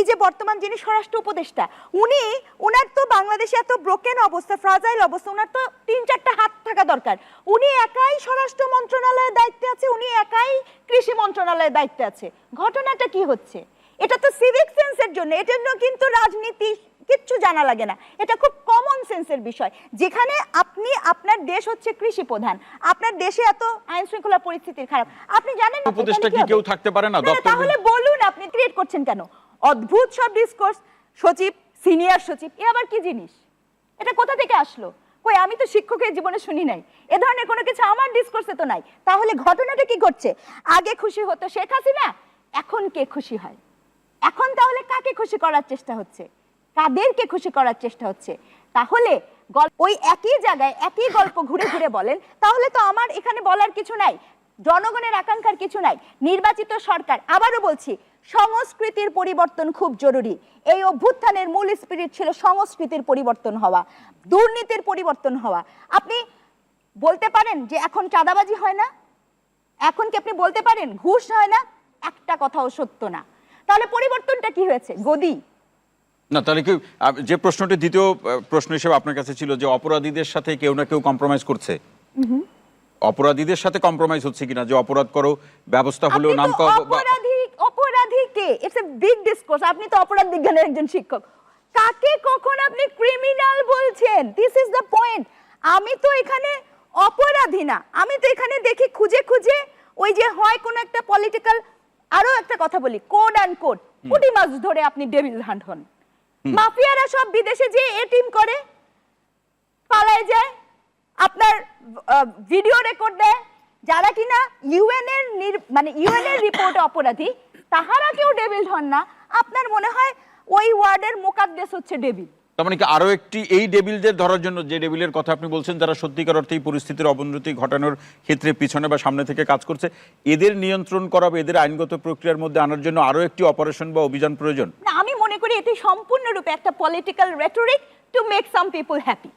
এই যে বর্তমান যিনি স্বরাষ্ট্র উপদেষ্টা উনি উনার তো বাংলাদেশে এত ব্রোকেন অবস্থা ফ্রাজাইল অবস্থা উনার তো তিন চারটা হাত থাকা দরকার। উনি একাই স্বরাষ্ট্র মন্ত্রণালয়ের দায়িত্বে আছে উনি একাই কৃষি মন্ত্রণালয়ের দায়িত্বে আছে। ঘটনাটা কি হচ্ছে? এটা তো সিভিক সেন্সের জন্য এটার জন্য কিন্তু রাজনীতি কিচ্ছু জানা লাগে না। এটা খুব কমন সেন্সের বিষয়। যেখানে আপনি আপনার দেশ হচ্ছে কৃষি প্রধান আপনার দেশে এত আইন শৃঙ্খলা পরিস্থিতির খারাপ। আপনি জানেন উপদেষ্টা কি কেউ থাকতে পারে? না, তাহলে বলুন আপনি ক্রিয়েট করছেন কেন? অদ্ভুত সব ডিসকোর্স সচিব সিনিয়র সচিব, এ আবার কি জিনিস? এটা কোথা থেকে আসলো? কই, আমি তো শিক্ষকের জীবনে শুনি নাই। এ ধরনের কোনো কিছু আমার ডিসকোর্সে তো নাই। তাহলে ঘটনাটা কি ঘটছে? আগে খুশি হতো শেখ হাসিনা, এখন কে খুশি হয়? এখন তাহলে কাকে খুশি করার চেষ্টা হচ্ছে? কাদেরকে খুশি করার চেষ্টা হচ্ছে? তাহলে ওই একই জায়গায় একই গল্প ঘুরে ঘুরে বলেন, তাহলে তো আমার এখানে বলার কিছু নাই। জনগণের আকাঙ্ক্ষার কিছু নাই। নির্বাচিত সরকার, আবারও বলছি সংস্কৃতির পরিবর্তন খুব জরুরি। এই অভ্যুত্থানের মূল স্পিরিট ছিল সংস্কৃতির পরিবর্তন হওয়া দুর্নীতির পরিবর্তন হওয়া। আপনি বলতে পারেন যে এখন চাঁদাবাজি হয় না? এখন কি আপনি বলতে পারেন ঘুষ হয় না? একটা কথাও সত্য না। তাহলে পরিবর্তনটা কি হয়েছে? গদি। না তাহলে কি যে প্রশ্নটি দ্বিতীয় প্রশ্ন হিসেবে আপনার কাছে ছিল যে অপরাধীদের সাথে কেউ না কেউ কম্প্রোমাইজ করছে? অপরাধীদের সাথে কম্প্রোমাইজ হচ্ছে কিনা? যে অপরাধ করো ব্যবস্থা হলো নাম তো ক- ইটস এ বিগ ডিসকোর্স আপনি তো অপরাধ বিজ্ঞানের একজন শিক্ষক। কাকে কখন আপনি ক্রিমিনাল বলছেন? দিস ইজ দ্য পয়েন্ট আমি তো এখানে অপরাধী না। আমি তো এখানে দেখি খুঁজে খুঁজে ওই যে হয় কোন একটা পলিটিক্যাল আরও একটা কথা বলি কোড অ্যান্ড কোড পুটি মাছ ধরে আপনি ডেভিল হান্ট হন। মাফিয়ারা সব বিদেশে যে এ টিম করে পালায় যায় আপনার ভিডিও রেকর্ড দেয় যারা কিনা ইউএন এর মানে ইউএন এর রিপোর্টে অপরাধী তাহারা কেউ ডেভিল হন না। আপনার মনে হয় ওই ওয়ার্ডের মোকাদ্দেস হচ্ছে ডেভিল? তার মানে কি আরও একটি এই ডেবিলদের ধরার জন্য যে ডেবিলের কথা আপনি বলছেন যারা সত্যিকার অর্থে এই পরিস্থিতির অবনতি ঘটানোর ক্ষেত্রে পিছনে বা সামনে থেকে কাজ করছে এদের নিয়ন্ত্রণ করা বা এদের আইনগত প্রক্রিয়ার মধ্যে আনার জন্য আরও একটি অপারেশন বা অভিযান প্রয়োজন? না আমি মনে করি এটি সম্পূর্ণরূপে একটা political rhetoric to make some people happy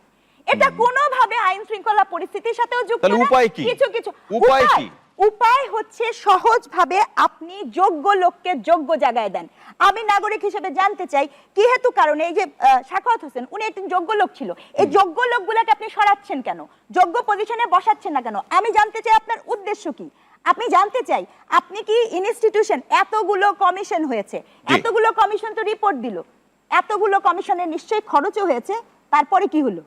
এটা কোনোভাবে আইন শৃঙ্খলা পরিস্থিতির সাথেও যুক্ত উপায় কি? কিছু কিছু। উপায় কি? উপায় হচ্ছে সহজভাবে আপনি যোগ্য লোককে যোগ্য জায়গায় দেন। আমি নাগরিক হিসেবে জানতে চাই কি হেতু কারণে এই যে সাখাওয়াত হোসেন উনি একজন যোগ্য লোক ছিল। এই যোগ্য লোকগুলোকে আপনি সরাচ্ছেন কেন? যোগ্য পজিশনে বসাচ্ছেন না কেন? আমি জানতে চাই আপনার উদ্দেশ্য কি? আপনি জানতে চাই আপনি কি ইনস্টিটিউশন এতগুলো কমিশন হয়েছে? এতগুলো কমিশন তো রিপোর্ট দিল। এতগুলো কমিশনের নিশ্চয়ই খরচও হয়েছে তারপরে কি হলো?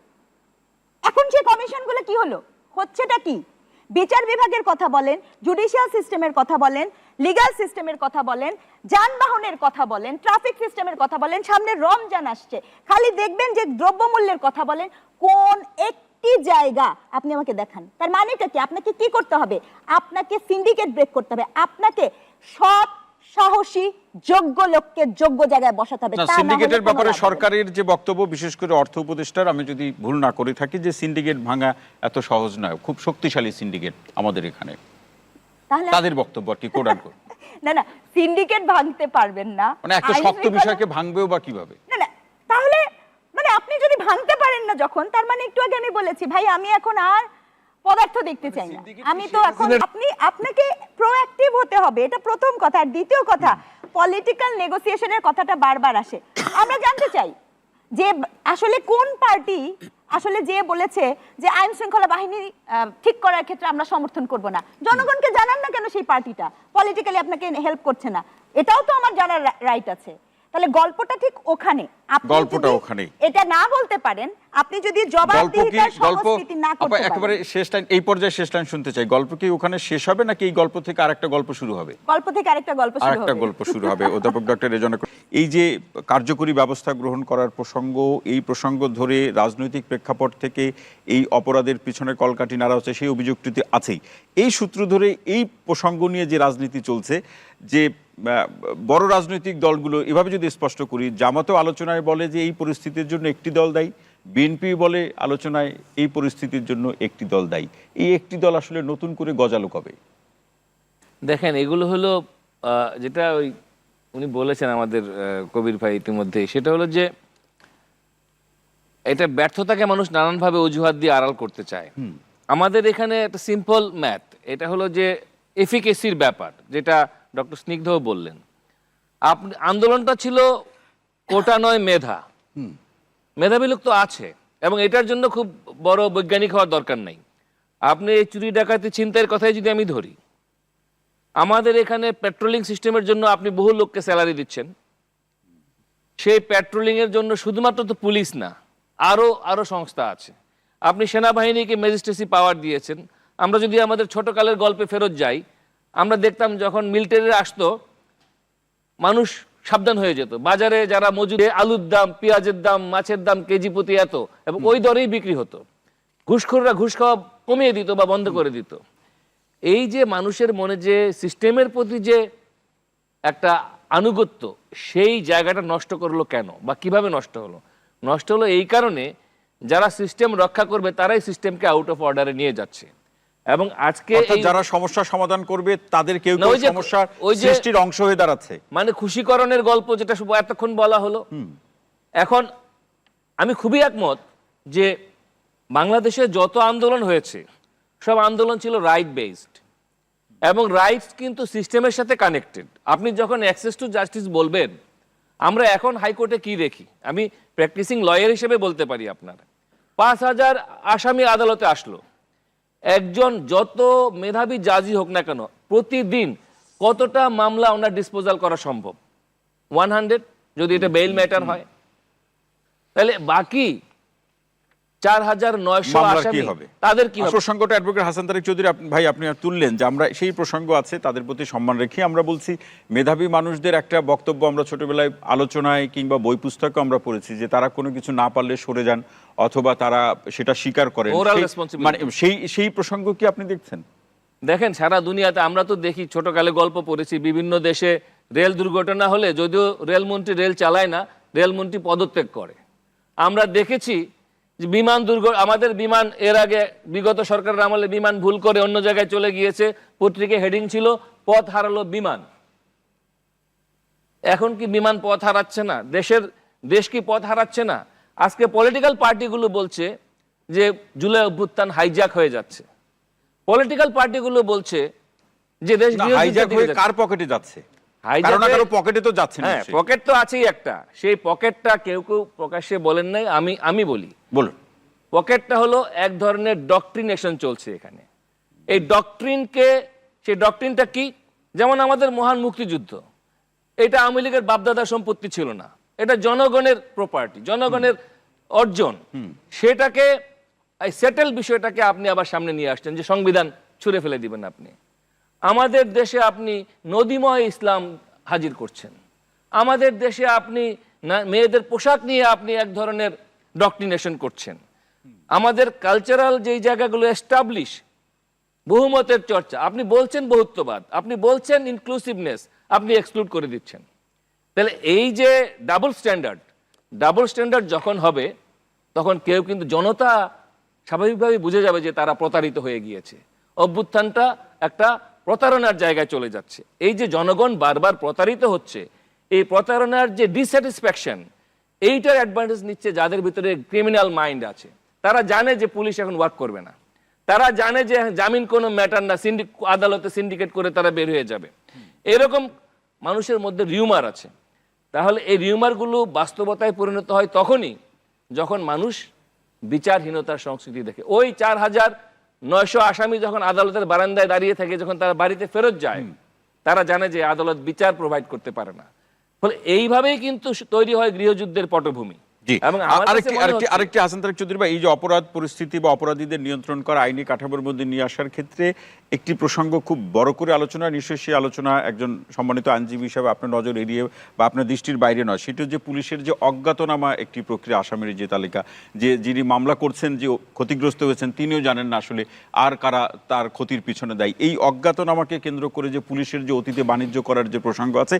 এখন সেই কমিশনগুলো কি হলো? হচ্ছেটা কি? বিচার বিভাগের কথা বলেন জুডিশিয়াল সিস্টেমের কথা বলেন লিগাল সিস্টেমের কথা বলেন, যানবাহনের কথা বলেন ট্রাফিক সিস্টেমের কথা বলেন, সামনে রমজান আসছে। খালি দেখবেন যে দ্রব্যমূল্যের কথা বলেন, কোন একটি জায়গা আপনি আমাকে দেখান। তার মানেটা কি? আপনাকে কি করতে হবে? আপনাকে সিন্ডিকেট ব্রেক করতে হবে। আপনাকে সৎ সাহসী যোগ্য লোককে যোগ্য জায়গায় বসাতে হবে সিন্ডিকেটের ব্যাপারে। সরকারের যে বক্তব্য বিশেষ করে অর্থ উপদেষ্টার আমি যদি ভুল না করে থাকি যে সিন্ডিকেট ভাঙা এত সহজ নয় খুব শক্তিশালী সিন্ডিকেট আমাদের এখানে। তাহলে তাদের বক্তব্য আর কি করে। না না সিন্ডিকেট ভাঙতে পারবেন না। মানে একটা শক্ত বিষয়কে ভাঙবেও বা কীভাবে? না না তাহলে মানে আপনি যদি ভাঙতে পারেন না যখন তার মানে একটু আগে আমি বলেছি ভাই আমি এখন আর পদার্থ দেখতে চাই না। আমি তো এখন আপনি আপনাকে প্রোঅ্যাক্টিভ হতে হবে। এটা প্রথম কথা। আর দ্বিতীয় কথা পলিটিক্যাল নেগোসিয়েশনের কথাটা বারবার আসে। আমরা জানতে চাই যে আসলে কোন পার্টি আসলে যে বলেছে যে আইন শৃঙ্খলা বাহিনী আহ, ঠিক করার ক্ষেত্রে আমরা সমর্থন করব না। জনগণকে জানান না কেন সেই পার্টিটা? পলিটিক্যালি আপনাকে হেল্প করছে না। এটাও তো আমার জানার রাইট আছে। তাহলে গল্পটা ঠিক ওখানে। আপনি গল্পটা যদি ওখানেই। এটা না বলতে পারেন আপনি যদি জবাবদিহিতার সংস্কৃতি না করতে একেবারে শেষ লাইন এই পর্যায়ে শেষ লাইন শুনতে চাই। গল্প কি ওখানে শেষ হবে নাকি এই গল্প থেকে আরেকটা গল্প শুরু হবে? গল্প থেকে আরেকটা গল্প শুরু হবে। আরেকটা গল্প শুরু হবে। অধ্যাপক ডক্টর রেজনা এই যে কার্যকরী ব্যবস্থা গ্রহণ করার প্রসঙ্গ এই প্রসঙ্গ ধরে রাজনৈতিক প্রেক্ষাপট থেকে এই অপরাধের পিছনে কলকাঠি নাড়া হচ্ছে সেই অভিযোগটিতে আছেই। এই সূত্র ধরে এই প্রসঙ্গ নিয়ে যে রাজনীতি চলছে যে বড় রাজনৈতিক দলগুলো এভাবে যদি স্পষ্ট করি জামাতও আলোচনায় বলে যে এই পরিস্থিতির জন্য একটি দল দায়ী বিএনপি বলে আলোচনায় এই পরিস্থিতির জন্য একটি দল দায়ী। এই একটি দল আসলে নতুন করে গজালো কবে? দেখেন এগুলো হলো যেটা ওই উনি বলেছেন আমাদের কবির ভাই ইতিমধ্যে সেটা হলো যে এটা ব্যর্থতাকে মানুষ নানানভাবে অজুহাত দিয়ে আড়াল করতে চায়। আমাদের এখানে একটা সিম্পল ম্যাথ এটা হলো যে এফিকেসির ব্যাপার যেটা ডক্টর স্নিগ্ধ বললেন। আপনি আন্দোলনটা ছিল কোটা নয় মেধা। মেধাবী লোক তো আছে, এবং এটার জন্য খুব বড় বৈজ্ঞানিক হওয়ার দরকার নাই। আপনি এই চুরি ডাকাতি ছিনতাইয়ের কথাই যদি আমি ধরি, আমাদের এখানে পেট্রোলিং সিস্টেমের জন্য আপনি বহু লোককে স্যালারি দিচ্ছেন। সেই পেট্রোলিং এর জন্য শুধুমাত্র তো পুলিশ না, আরও আরও সংস্থা আছে। আপনি সেনাবাহিনীকে ম্যাজিস্ট্রেসি পাওয়ার দিয়েছেন। আমরা যদি আমাদের ছোটকালের গল্পে ফেরত যাই, আমরা দেখতাম যখন মিলিটারি আসতো, মানুষ সাবধান হয়ে যেত। বাজারে যারা মজুদ আলুর দাম পেঁয়াজের দাম মাছের দাম কেজি প্রতি এত এবং ওই দরেই বিক্রি হতো। ঘুষখোররা ঘুষ খাওয়া কমিয়ে দিত বা বন্ধ করে দিত। এই যে মানুষের মনে যে সিস্টেমের প্রতি যে একটা আনুগত্য সেই জায়গাটা নষ্ট করল কেন বা কীভাবে নষ্ট হলো? নষ্ট হলো এই কারণে যারা সিস্টেম রক্ষা করবে তারাই সিস্টেমকে আউট অফ অর্ডারে নিয়ে যাচ্ছে। এবং আজকে যারা সমস্যা সমাধান করবে তাদের কেউ কেউ ওই সমস্যার সৃষ্টির অংশ হয়ে দাঁড়াচ্ছে। মানে খুশিকরণের গল্প যেটা এতক্ষণ বলা হলো। এখন আমি খুবই একমত যে বাংলাদেশে যত আন্দোলন হয়েছে সব আন্দোলন ছিল রাইট বেসড এবং রাইটস কিন্তু সিস্টেমের সাথে কানেক্টেড আপনি যখন অ্যাক্সেস টু জাস্টিস বলবেন আমরা এখন হাইকোর্টে কি দেখি? আমি প্র্যাকটিসিং লয়ার হিসেবে বলতে পারি আপনার। পাঁচ হাজার আসামি আদালতে আসলো। একজন যত মেধাবী জাজি হোক না কেন প্রতিদিন কতটা মামলা ওনার ডিসপোজাল করা সম্ভব? ওয়ান হান্ড্রেড যদি এটা বেইল ম্যাটার হয়। তাহলে বাকি চার হাজার নয়শো আসামি তাদের কি প্রসঙ্গটা অ্যাডভোকেট হাসান তারেক চৌধুরী ভাই আপনি তুললেন যে আমরা সেই প্রসঙ্গ আছে তাদের প্রতি সম্মান রেখে আমরা বলছি মেধাবী মানুষদের একটা বক্তব্য আমরা ছোটবেলায় আলোচনায় কিংবা বই পুস্তকে আমরা পড়েছি যে তারা কোনো কিছু না পারলে সরে যান। অথবা তারা সেটা স্বীকার করেন। Responsibility. মানে সেই সেই প্রসঙ্গ কি আপনি দেখছেন? দেখেন সারা দুনিয়াতে আমরা তো দেখি ছোটকালে গল্প পড়েছি বিভিন্ন দেশে রেল দুর্ঘটনা হলে যদিও রেলমন্ত্রী রেল চালায় না রেলমন্ত্রী পদত্যাগ করে। আমরা দেখেছি যে বিমান দুর্ঘ আমাদের বিমান এর আগে বিগত সরকারের আমলে বিমান ভুল করে অন্য জায়গায় চলে গিয়েছে পত্রিকা হেডিং ছিল পথ হারালো বিমান। এখন কি বিমান পথ হারাচ্ছে না? দেশের দেশ কি পথ হারাচ্ছে না? আজকে পলিটিক্যাল পার্টিগুলো বলছে যে জুলাই অভ্যুত্থান হাইজ্যাক হয়ে যাচ্ছে। পলিটিক্যাল পার্টিগুলো বলছে যে দেশ হাইজ্যাক হয়ে কার পকেটে যাচ্ছে? না হয়ে- কারও পকেটে তো যাচ্ছে হ্যাঁ পকেট তো আছেই একটা। সেই পকেটটা কেউ কেউ প্রকাশ্যে বলেন নাই আমি আমি বলি। বলুন। পকেটটা হলো এক ধরনের ডক্ট্রিনেশন চলছে এখানে। এই ডক্ট্রিনকে সেই ডক্ট্রিনটা কি? যেমন আমাদের মহান মুক্তিযুদ্ধ। এটা আওয়ামী লীগের বাপদাদা সম্পত্তি ছিল না। এটা জনগণের প্রপার্টি জনগণের অর্জন। সেটাকে এই সেটেল বিষয়টাকে আপনি আবার সামনে নিয়ে আসছেন যে সংবিধান ছুঁড়ে ফেলে দিবেন আপনি। আমাদের দেশে আপনি নদীময় ইসলাম হাজির করছেন। আমাদের দেশে আপনি মেয়েদের পোশাক নিয়ে আপনি এক ধরনের ডক্ট্রিনেশন করছেন। আমাদের কালচারাল যেই জায়গাগুলো এস্টাবলিশ বহুমতের চর্চা আপনি বলছেন বহুত্ববাদ আপনি বলছেন ইনক্লুসিভনেস আপনি এক্সক্লুড করে দিচ্ছেন। তাহলে এই যে ডাবল স্ট্যান্ডার্ড ডাবল স্ট্যান্ডার্ড যখন হবে, তখন কেউ কিন্তু জনতা স্বাভাবিকভাবেই বুঝে যাবে যে তারা প্রতারিত হয়ে গিয়েছে। অভ্যুত্থানটা একটা প্রতারণার জায়গায় চলে যাচ্ছে। এই যে জনগণ বারবার প্রতারিত হচ্ছে, এই প্রতারণার যে ডিস্যাটিসফ্যাকশন এইটার অ্যাডভান্টেজ নিচ্ছে যাদের ভিতরে ক্রিমিনাল মাইন্ড আছে। তারা জানে যে পুলিশ এখন ওয়ার্ক করবে না। তারা জানে যে জামিন কোনো ম্যাটার না সিন্ডি আদালতে সিন্ডিকেট করে তারা বের হয়ে যাবে। এরকম মানুষের মধ্যে রিউমার আছে। তাহলে এই রিউমারগুলো বাস্তবতায় পরিণত হয় তখনই যখন মানুষ বিচারহীনতার সংস্কৃতি দেখে। ওই চার হাজার নয়শো আসামি যখন আদালতের বারান্দায় দাঁড়িয়ে থাকে যখন তারা বাড়িতে ফেরত যায় তারা জানে যে আদালত বিচার প্রোভাইড করতে পারে না। ফলে এইভাবেই কিন্তু তৈরি হয় গৃহযুদ্ধের পটভূমি। জি। এবং আরেকটি আরেকটি আরেকটি হাসান তারেক চৌধুরী ভাই এই যে অপরাধ পরিস্থিতি বা অপরাধীদের নিয়ন্ত্রণ করা আইনি কাঠামোর মধ্যে নিয়ে আসার ক্ষেত্রে একটি প্রসঙ্গ খুব বড় করে আলোচনা নিশ্চয়ই সেই আলোচনা একজন সম্মানিত আইনজীবী হিসাবে আপনার নজর এড়িয়ে বা আপনার দৃষ্টির বাইরে নয়। সেটা যে পুলিশের যে অজ্ঞাতনামা একটি প্রক্রিয়া আসামের যে তালিকা যে যিনি মামলা করছেন যে ক্ষতিগ্রস্ত হয়েছেন তিনিও জানেন না আসলে আর কারা তার ক্ষতির পিছনে দায়ী। এই অজ্ঞাতনামাকে কেন্দ্র করে যে পুলিশের যে অতীতে বাণিজ্য করার যে প্রসঙ্গ আছে